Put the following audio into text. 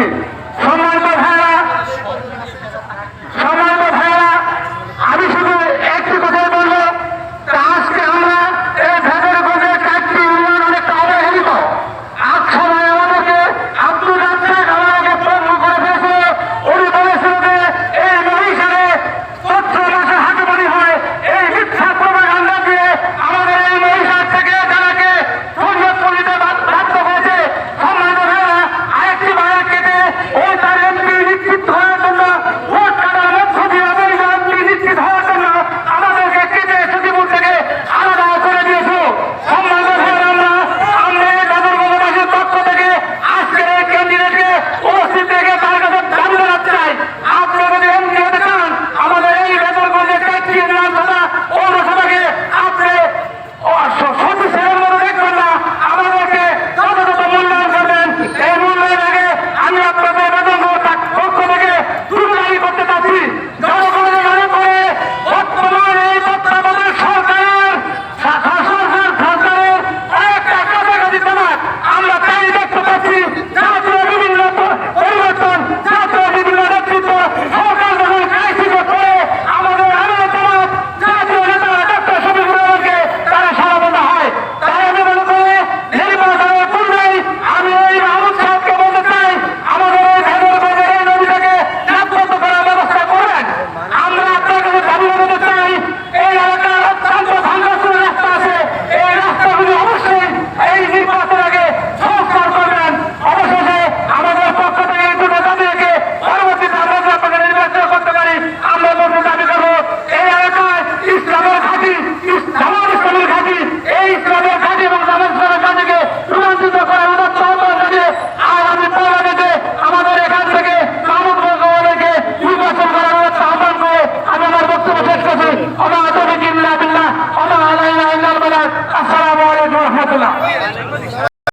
Thank you. ইসলামের ঘাঁটি জামাত ইসলামের ঘাঁটি এই ইসলামের ঘাঁটি এবং জামাত ইসলামের ঘাঁটিকে রোমাঞ্চিত করার আমাদের এখান থেকে মাহমুদ বঙ্গমানকে নির্বাচন করার উদাত্ত আহ্বান করে আমি বক্তব্য শেষ করছি। আমার আতমিক ইল্লা বিল্লাহ আমার আলাইনা ইল্লাল বালাদ আসসালামু আলাইকুম রহমতুল্লাহ।